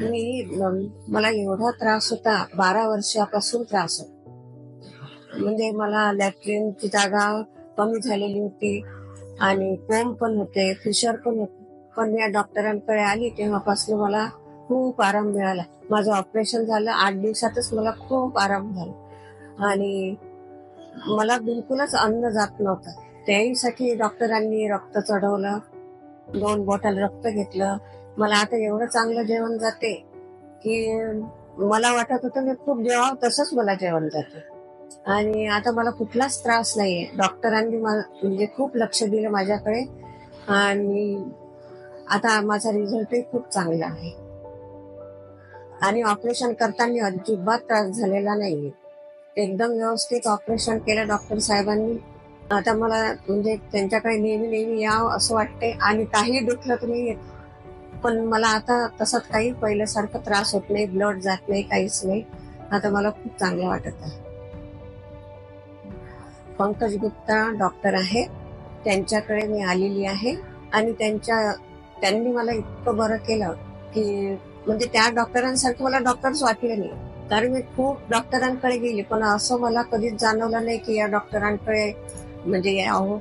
मी मला एवढा त्रास होता बारा वर्षापासून त्रास होता. म्हणजे मला लॅट्रिनची जागा कमी झालेली होती आणि कोम पण होते फिशर पण होते. पण या डॉक्टरांकडे आली तेव्हापासून मला खूप आराम मिळाला. माझं ऑपरेशन झालं आठ दिवसातच मला खूप आराम झाला. आणि मला बिलकुलच अन्न जात नव्हतं. त्याहीसाठी डॉक्टरांनी रक्त चढवलं दोन बॉटल रक्त घेतलं. मला आता एवढं चांगलं जेवण जाते की मला वाटत होतं मी खूप जेवावं तसंच मला जेवण जाते. आणि आता मला कुठलाच त्रास नाहीये. डॉक्टरांनी म्हणजे खूप लक्ष दिलं माझ्याकडे. आणि आता माझा रिझल्टही खूप चांगला आहे. आणि ऑपरेशन करताना अजिबात त्रास झालेला नाहीये. एकदम व्यवस्थित ऑपरेशन केलं डॉक्टर साहेबांनी. आता मला म्हणजे त्यांच्याकडे नेहमी नेहमी यावं असं वाटते आणि काही दुखलं तुम्ही पण मला आता तसंच काही पहिल्यासारखं त्रास होत नाही ब्लड जात नाही काहीच नाही. आता मला खूप चांगलं वाटत आहे. पंकज गुप्ता डॉक्टर आहे. त्यांच्याकडे मी आलेली आहे. आणि त्यांच्या त्यांनी मला इतकं बरं केलं की म्हणजे त्या डॉक्टरांसारखं मला डॉक्टरच वाटले नाही. कारण मी खूप डॉक्टरांकडे गेली. पण असं मला कधीच जाणवलं नाही की या डॉक्टरांकडे म्हणजे यावं